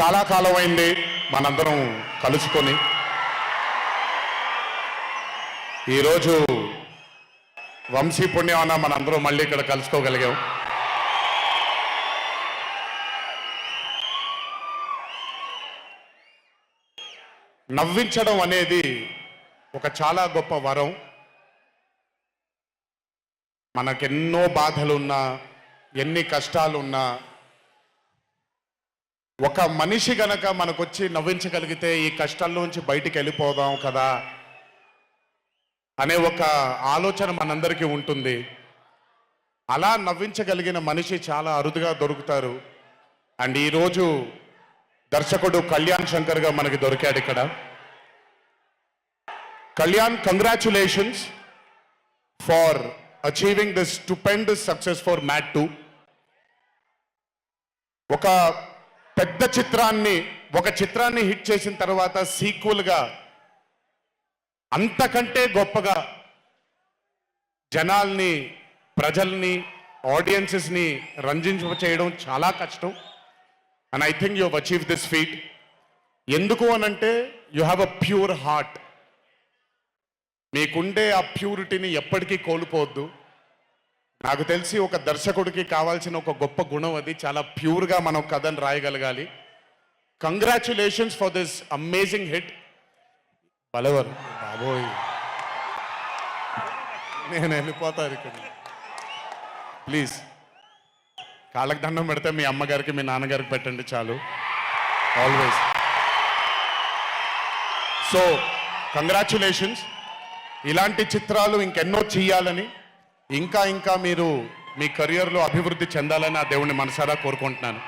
చాలా కాలం అయింది మనందరం కలుసుకొని. ఈరోజు వంశీ పుణ్యమన మనందరం మళ్ళీ ఇక్కడ కలుసుకోగలిగాం. నవ్వించడం అనేది ఒక చాలా గొప్ప వరం. మనకెన్నో బాధలున్నా ఎన్ని కష్టాలున్నా ఒక మనిషి గనక మనకొచ్చి నవ్వించగలిగితే ఈ కష్టాల్లోంచి బయటికి వెళ్ళిపోదాం కదా అనే ఒక ఆలోచన మనందరికీ ఉంటుంది. అలా నవ్వించగలిగిన మనిషి చాలా అరుదుగా దొరుకుతారు. అండ్ ఈరోజు దర్శకుడు కళ్యాణ్ శంకర్గా మనకి దొరికాడు ఇక్కడ. Kalyan congratulations far achieving this stupendous success for Mad two ఒక పెద్ద చిత్రాన్ని ఒక చిత్రాన్ని హిట్ చేసిన తర్వాత సీక్వల్గా అంతకంటే గొప్పగా జనాల్ని ప్రజల్ని ఆడియన్సెస్ని రంజింప చేయడం చాలా కష్టం. And I think you achieve this feat ఎందుకు అనంటే you have a pure heart మీకుండే ఆ ప్యూరిటీని ఎప్పటికీ కోల్పోవద్దు. నాకు తెలిసి ఒక దర్శకుడికి కావాల్సిన ఒక గొప్ప గుణం అది. చాలా ప్యూర్గా మనం కథను రాయగలగాలి. Congratulations for this amazing hit బలవర్. బాబోయ్. నేను వెళ్ళిపోతాను ఇక్కడ. ప్లీజ్ కాళ్ళకి దండం పెడితే మీ అమ్మగారికి మీ నాన్నగారికి పెట్టండి చాలు. ఆల్వేస్ సో కంగ్రాచులేషన్స్ ఇలాంటి చిత్రాలు ఇంకెన్నో చేయాలని ఇంకా ఇంకా మీరు మీ కెరియర్లో అభివృద్ధి చెందాలని ఆ దేవుణ్ణి మనసారా కోరుకుంటున్నాను.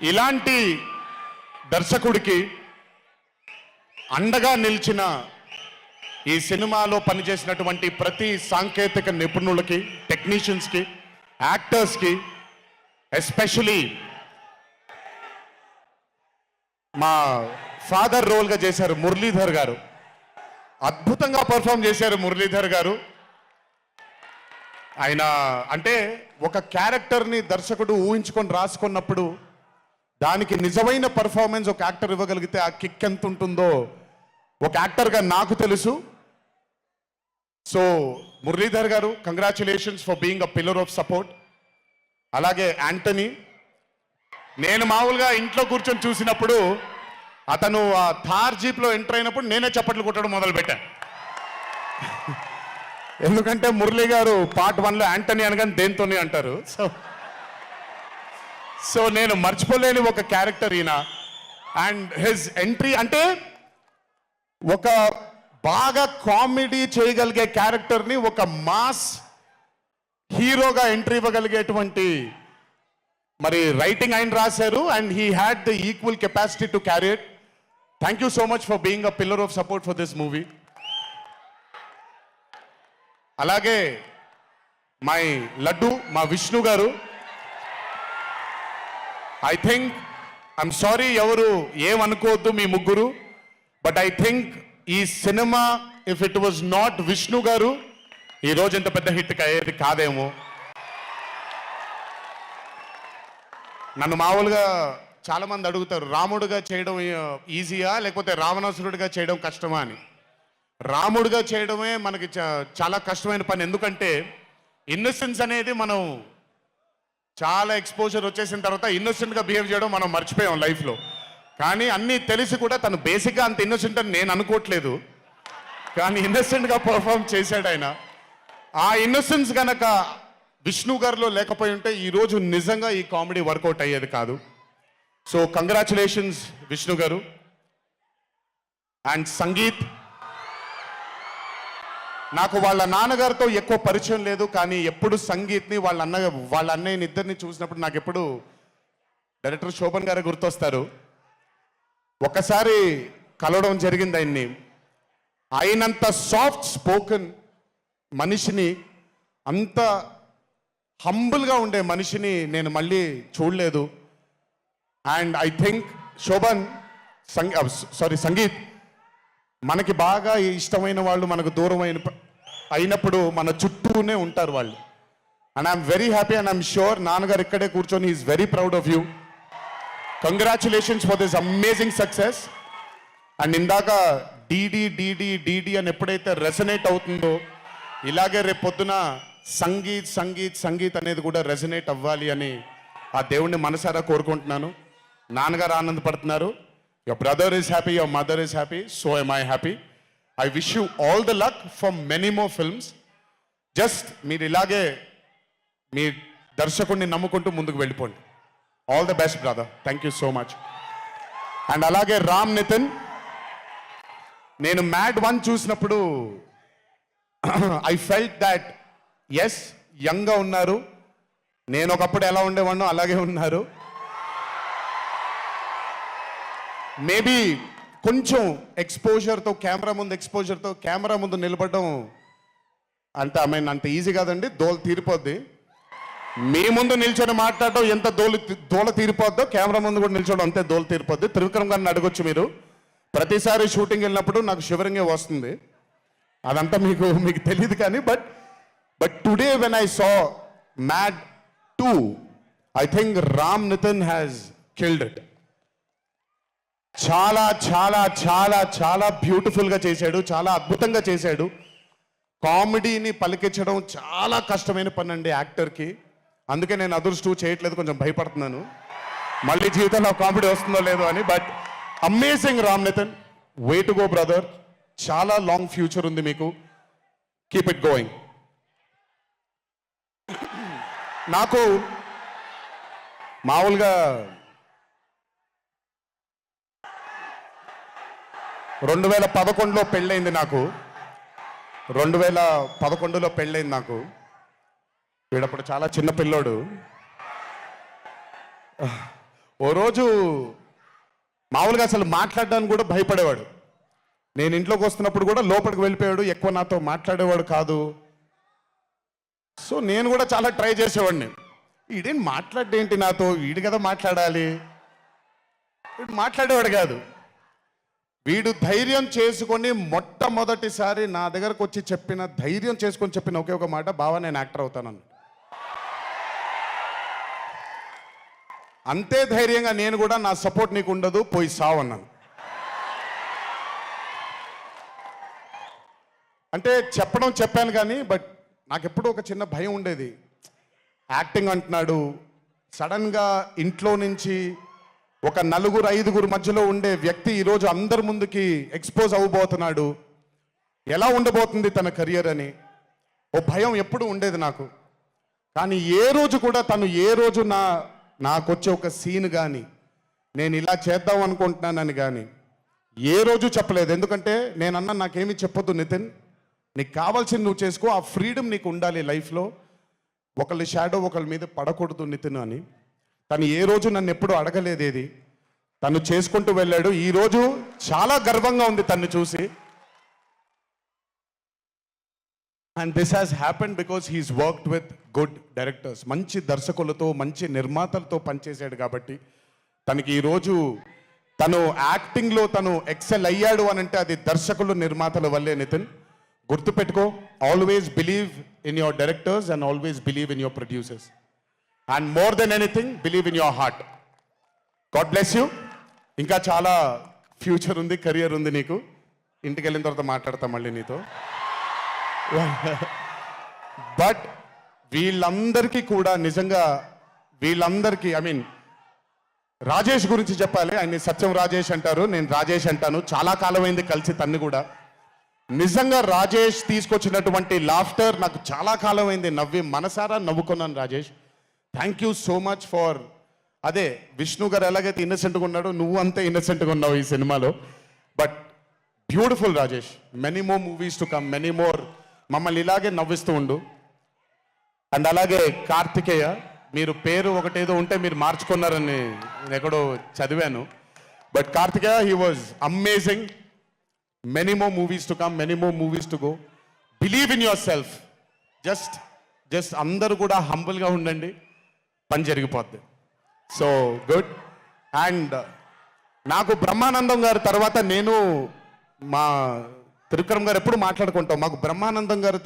ఇలాంటి దర్శకుడికి అండగా నిలిచిన ఈ సినిమాలో పనిచేసినటువంటి ప్రతి సాంకేతిక నిపుణులకి టెక్నీషియన్స్కి యాక్టర్స్కి ఎస్పెషలీ మా ఫాదర్ రోల్గా చేశారు మురళీధర్ గారు. అద్భుతంగా పర్ఫామ్ చేశారు మురళీధర్ గారు. ఆయన అంటే ఒక క్యారెక్టర్ని దర్శకుడు ఊహించుకొని రాసుకున్నప్పుడు దానికి నిజమైన పర్ఫార్మెన్స్ ఒక యాక్టర్ ఇవ్వగలిగితే ఆ కిక్ ఎంత ఉంటుందో ఒక యాక్టర్గా నాకు తెలుసు. సో మురళీధర్ గారు congratulations for being a pillar of support అలాగే యాంటనీ నేను మామూలుగా ఇంట్లో కూర్చొని చూసినప్పుడు అతను ఆ థార్ జీప్లో ఎంటర్ అయినప్పుడు నేనే చప్పట్లు కొట్టడం మొదలుపెట్టాను. ఎందుకంటే మురళి గారు పార్ట్ వన్లో యాంటనీ అనగానే దేంతోని అంటారు? సో సో నేను మర్చిపోలేని ఒక క్యారెక్టర్ ఈయన. అండ్ హిజ్ ఎంట్రీ అంటే ఒక బాగా కామెడీ చేయగలిగే క్యారెక్టర్ని ఒక మాస్ హీరోగా ఎంట్రీ ఇవ్వగలిగేటువంటి మరి రైటింగ్ ఆయన రాశారు. And he had the equal capacity to carry it thank you so much for being a pillar of support for this movie అలాగే మై లడ్డు మా విష్ణు గారు. ఐ థింక్ ఐఎమ్ సారీ ఎవరు ఏమనుకోవద్దు మీ ముగ్గురు. బట్ ఐ థింక్ ఈ cinema if it was not Vishnu గారు ఈ రోజు ఇంత పెద్ద హిట్ అయ్యేది కాదేమో. నన్ను మామూలుగా చాలామంది అడుగుతారు రాముడుగా చేయడం uh, ఈజీయా లేకపోతే రావణాసురుడిగా చేయడం కష్టమా అని. రాముడుగా చేయడమే మనకి చా- చాలా కష్టమైన పని. ఎందుకంటే ఇన్నోసెన్స్ అనేది మనం చాలా ఎక్స్పోజర్ వచ్చేసిన తర్వాత ఇన్నోసెంట్గా బిహేవ్ చేయడం మనం మర్చిపోయాం లైఫ్లో. కానీ అన్నీ తెలిసి కూడా తను బేసిక్గా అంత ఇన్నోసెంట్ అని నేను అనుకోవట్లేదు. కానీ ఇన్నోసెంట్గా పర్ఫామ్ చేశాడు ఆయన. ఆ ఇన్నోసెన్స్ కనుక విష్ణు గారిలో లేకపోయి ఉంటే ఈరోజు నిజంగా ఈ కామెడీ వర్కౌట్ అయ్యేది కాదు. సో కంగ్రాచులేషన్స్ విష్ణు గారు. అండ్ సంగీత్ నాకు వాళ్ళ నాన్నగారితో ఎక్కువ పరిచయం లేదు కానీ ఎప్పుడు సంగీత్ని వాళ్ళ అన్న వాళ్ళ అన్నయ్యని ఇద్దరిని చూసినప్పుడు నాకు ఎప్పుడు డైరెక్టర్ శోభన్ గారు గుర్తొస్తారు. ఒకసారి కలవడం జరిగింది ఆయన్ని. ఆయనంత సాఫ్ట్ స్పోకెన్ మనిషిని అంత హంబుల్గా ఉండే మనిషిని నేను మళ్ళీ చూడలేదు. అండ్ ఐ థింక్ శోభన్ సంగీ సారీ సంగీత్ మనకి బాగా ఇష్టమైన వాళ్ళు మనకు దూరం అయిన అయినప్పుడు మన చుట్టూనే ఉంటారు వాళ్ళు. And I'm very happy and I'm sure నాన్నగారు ఇక్కడే కూర్చొని is very proud of you congratulations for this amazing success and ఇందాక డీడీ డీడీ డీడీ అని ఎప్పుడైతే రెసనేట్ అవుతుందో ఇలాగే రేపు పొద్దున సంగీత్ సంగీత్ సంగీత్ అనేది కూడా రెసనేట్ అవ్వాలి అని ఆ దేవుణ్ణి మనసారా కోరుకుంటున్నాను. నాన్నగారు ఆనందపడుతున్నారు. Your brother is happy your mother is happy so am I happy I wish you all the luck for many more films just మీరు ఇలాగే మీ దర్శకుడిని నమ్ముకుంటూ ముందుకు వెళ్ళిపోండి. All the best brother thank you so much and అలాగే రామ్ నితిన్ నేను Mad one చూసినప్పుడు ఐ ఫెల్ట్ దాట్ ఎస్ యంగ్గా ఉన్నారు. నేను ఒకప్పుడు ఎలా ఉండేవాడినో అలాగే ఉన్నారు. మేబీ కొంచెం ఎక్స్పోజర్తో కెమెరా ముందు ఎక్స్పోజర్తో కెమెరా ముందు నిలబడడం అంత ఐ మీన్ అంత ఈజీ కాదండి. దోలు తీరిపోద్ది. మీ ముందు నిల్చొని మాట్లాడటం ఎంత దోలు దోల తీరిపోద్దో కెమెరా ముందు కూడా నిల్చోడం అంతే దోలు తీరిపోద్ది. త్రివిక్రమ్ గారిని అడగొచ్చు మీరు. ప్రతిసారి షూటింగ్ వెళ్ళినప్పుడు నాకు షివరింగే వస్తుంది. అదంతా మీకు మీకు తెలియదు కానీ but but today when I saw Mad two I think Ram Nitin has killed it చాలా చాలా చాలా చాలా బ్యూటిఫుల్గా చేశాడు. చాలా అద్భుతంగా చేశాడు. కామెడీని పలికించడం చాలా కష్టమైన పని అండి యాక్టర్కి. అందుకే నేను అదృష్టం చేయట్లేదు కొంచెం భయపడుతున్నాను. మళ్ళీ జీవితంలో కామెడీ వస్తుందో లేదో అని but amazing Ram Nitin way to go brother. చాలా లాంగ్ ఫ్యూచర్ ఉంది మీకు. Keep it going. నాకు మామూలుగా రెండు వేల పదకొండులో పెళ్ళైంది నాకు. రెండు వేల పదకొండులో పెళ్ళైంది నాకు. వీడప్పుడు చాలా చిన్న పిల్లోడు. ఓ రోజు మామూలుగా అసలు మాట్లాడడానికి కూడా భయపడేవాడు. నేను ఇంట్లోకి వస్తున్నప్పుడు కూడా లోపలికి వెళ్ళిపోయాడు ఎక్కువ నాతో మాట్లాడేవాడు కాదు. సో నేను కూడా చాలా ట్రై చేసేవాడిని. వీడేం మాట్లాడేంటి నాతో? వీడి కదా మాట్లాడాలి. వీడు మాట్లాడేవాడు కాదు. వీడు ధైర్యం చేసుకొని మొట్టమొదటిసారి నా దగ్గరకు వచ్చి చెప్పిన ధైర్యం చేసుకొని చెప్పిన ఒకే ఒక మాట బావా నేను యాక్టర్ అవుతానని అంతే ధైర్యంగా నేను కూడా నా సపోర్ట్ నీకు ఉండదు పోయి సావు అన్నాను. అంటే చెప్పడం చెప్పాను కానీ బట్ నాకు ఎప్పుడూ ఒక చిన్న భయం ఉండేది. యాక్టింగ్ అంటున్నాడు. సడన్గా ఇంట్లో నుంచి ఒక నలుగురు ఐదుగురు మధ్యలో ఉండే వ్యక్తి ఈరోజు అందరి ముందుకి ఎక్స్పోజ్ అవ్వబోతున్నాడు. ఎలా ఉండబోతుంది తన కెరియర్ అని? ఓ భయం ఎప్పుడు ఉండేది నాకు. కానీ ఏ రోజు కూడా తను ఏ రోజు నా నాకు వచ్చే ఒక సీన్ కానీ నేను ఇలా చేద్దాం అనుకుంటున్నానని కానీ ఏ రోజు చెప్పలేదు. ఎందుకంటే నేను నాకేమి చెప్పొద్దు నితిన్. నీకు కావాల్సింది నువ్వు చేసుకో ఆ ఫ్రీడమ్ నీకు ఉండాలి లైఫ్లో. ఒకళ్ళ షాడో ఒకళ్ళ మీద పడకూడదు నితిన్ అని. తను ఏ రోజు నన్ను ఎప్పుడు అడగలేదు ఏది తను చేసుకుంటూ వెళ్ళాడు. ఈ రోజు చాలా గర్వంగా ఉంది తన్ను చూసి. And this has happen because he's worked with good directors మంచి దర్శకులతో మంచి నిర్మాతలతో పనిచేశాడు కాబట్టి తనకి ఈరోజు తను యాక్టింగ్లో తను ఎక్సెల్ అయ్యాడు అని అంటే అది దర్శకులు నిర్మాతల వల్లే నితిన్. గుర్తుపెట్టుకో always believe in your directors and always believe in your producers and more then anything believe in your heart God bless you ఇంకా చాలా ఫ్యూచర్ ఉంది కెరియర్ ఉంది నీకు. ఇంటికి వెళ్ళిన తర్వాత మాట్లాడతా మళ్ళీ నీతో. బట్ వీళ్ళందరికీ కూడా నిజంగా వీళ్ళందరికీ ఐ మీన్ రాజేష్ గురించి చెప్పాలి. ఆయన సత్యం రాజేష్ అంటారు నేను రాజేష్ అంటాను. చాలా కాలమైంది కలిసి తన్ని కూడా. నిజంగా రాజేష్ తీసుకొచ్చినటువంటి లాఫ్టర్ నాకు చాలా కాలమైంది. నవ్వి మనసారా నవ్వుకున్నాను Rajesh. Thank you so much for అదే విష్ణు గారు ఎలాగైతే ఇన్నసెంట్గా ఉన్నాడో నువ్వు అంతే ఇన్నసెంట్గా ఉన్నావు ఈ సినిమాలో. But beautiful Rajesh many more movies to come many more మమ్మల్ని ఇలాగే నవ్విస్తూ ఉండు. అండ్ అలాగే కార్తికేయ మీరు పేరు ఒకటేదో ఉంటే మీరు మార్చుకున్నారని నేను ఎక్కడో చదివాను. But Karthikeya he was amazing many more movies to come many more movies to go believe in yourself just just అందరూ కూడా హంబుల్గా ఉండండి. పని జరిగిపోద్ది. సో గుడ్ అండ్ నాకు బ్రహ్మానందం గారి తర్వాత నేను మా త్రివిక్రమ్ గారు ఎప్పుడు మాట్లాడుకుంటాం. మాకు బ్రహ్మానందం గారు